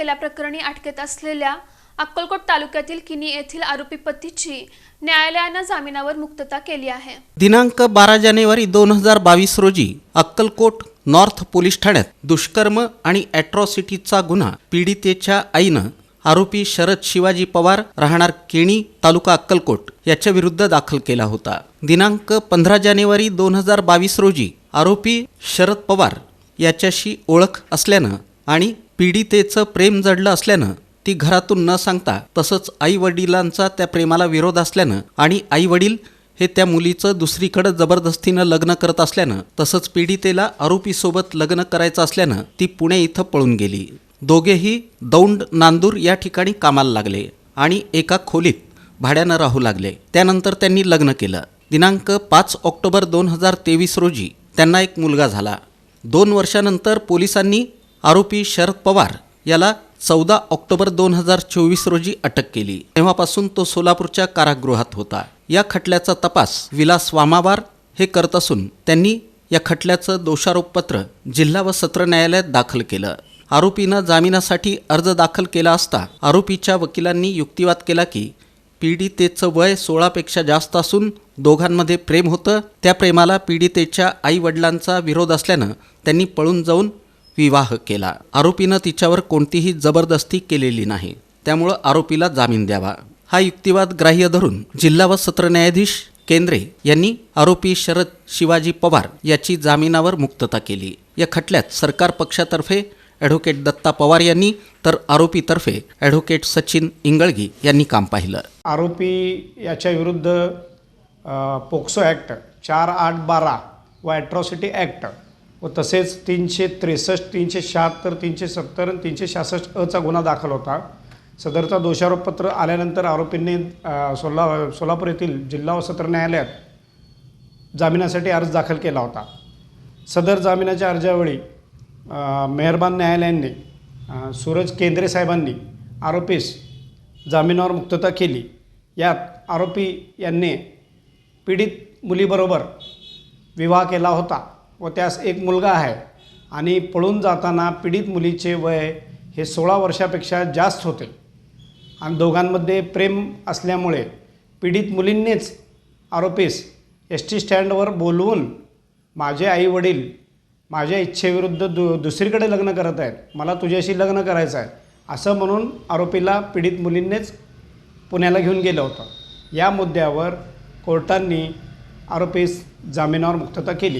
केल्याप्रकरणी अटकेत असलेल्या अक्कलकोट तालुक्यातील किनी येथील आरोपी पतीची न्यायालयानं जामिनावर मुक्तता केली आहे. दिनांक बारा जानेवारी दोन हजार बावीस रोजी अक्कलकोट नॉर्थ पोलीस ठाण्यात दुष्कर्म आणि अॅट्रॉसिटीचा गुन्हा पीडितेच्या आईनं आरोपी शरद शिवाजी पवार राहणार केणी तालुका अक्कलकोट याच्या विरुद्ध दाखल केला होता. दिनांक पंधरा जानेवारी दोन हजार बावीस रोजी आरोपी शरद पवार याच्याशी ओळख असल्यानं आणि पीडितेचं प्रेम जडलं असल्यानं ती घरातून न सांगता तसंच आई वडिलांचा त्या प्रेमाला विरोध असल्यानं आणि आई वडील हे त्या मुलीचं दुसरीकडं जबरदस्तीनं लग्न करत असल्यानं तसंच पीडितेला आरोपीसोबत लग्न करायचं असल्यानं ती पुणे इथं पळून गेली. दोघेही दौंड नांदूर या ठिकाणी कामाला लागले आणि एका खोलीत भाड्यानं राहू लागले. त्यानंतर त्यांनी लग्न केलं. दिनांक पाच ऑक्टोबर दोन हजार तेवीस रोजी त्यांना एक मुलगा झाला. दोन वर्षानंतर पोलिसांनी आरोपी शरद पवार याला चौदा ऑक्टोबर दोन हजार चोवीस रोजी अटक केली. तेव्हापासून तो सोलापूरच्या कारागृहात होता. या खटल्याचा तपास विलास वामावार हे करत असून त्यांनी या खटल्याचं दोषारोपपत्र जिल्हा व सत्र न्यायालयात दाखल केलं. आरोपीनं जामिनासाठी अर्ज दाखल केला असता आरोपीच्या वकिलांनी युक्तिवाद केला की पीडितेचं वय सोळापेक्षा जास्त असून दोघांमध्ये प्रेम होतं त्या प्रेमाला पीडितेच्या आई वडिलांचा विरोध असल्यानं त्यांनी पळून जाऊन विवाह केला. आरोपीनं तिच्यावर कोणतीही जबरदस्ती केलेली नाही. त्यामुळं आरोपीला जामीन द्यावा. हा युक्तिवाद ग्राह्य धरून जिल्हा व सत्र न्यायाधीश केंद्रे यांनी आरोपी शरद शिवाजी पवार याची जामिनावर मुक्तता केली. या खटल्यात सरकार पक्षातर्फे ॲडव्होकेट दत्ता पवार यांनी तर आरोपीतर्फे ॲडव्होकेट सचिन इंगळगी यांनी काम पाहिलं. आरोपी याच्या विरुद्ध पोक्सो ॲक्ट चार आठ बारा व ॲट्रॉसिटी ॲक्ट व तसेच तीनशे त्रेसष्ट तीनशे शहात्तर तीनशे सत्तर आणि तीनशे सहासष्ट अचा गुन्हा दाखल होता. सदरचा दोषारोपपत्र आल्यानंतर आरोपींनी सोला सोलापूर येथील जिल्हा व सत्र न्यायालयात जामिनासाठी अर्ज दाखल केला होता. सदर जामिनाच्या अर्जावेळी मेहरबान न्यायालयाने सूरज केंद्रे साहेबांनी आरोपीस जामिनावर मुक्तता केली. यात आरोपी यांनी पीडित मुलीबरोबर विवाह केला होता. व त्यास एक मुलगा आहे. आणि पळून जाताना पीडित मुलीचे वय हे सोळा वर्षापेक्षा जास्त होते. आणि दोघांमध्ये प्रेम असल्यामुळे पीडित मुलींनीच आरोपीस एस टी स्टँडवर बोलवून माझे आईवडील माझ्या इच्छेविरुद्ध दु दुसरीकडे लग्न करत आहेत. मला तुझ्याशी लग्न करायचं आहे. असं म्हणून आरोपीला पीडित मुलींनीच पुण्याला घेऊन गेलं होतं. या मुद्द्यावर कोर्टांनी आरोपीस जामिनावर मुक्तता केली.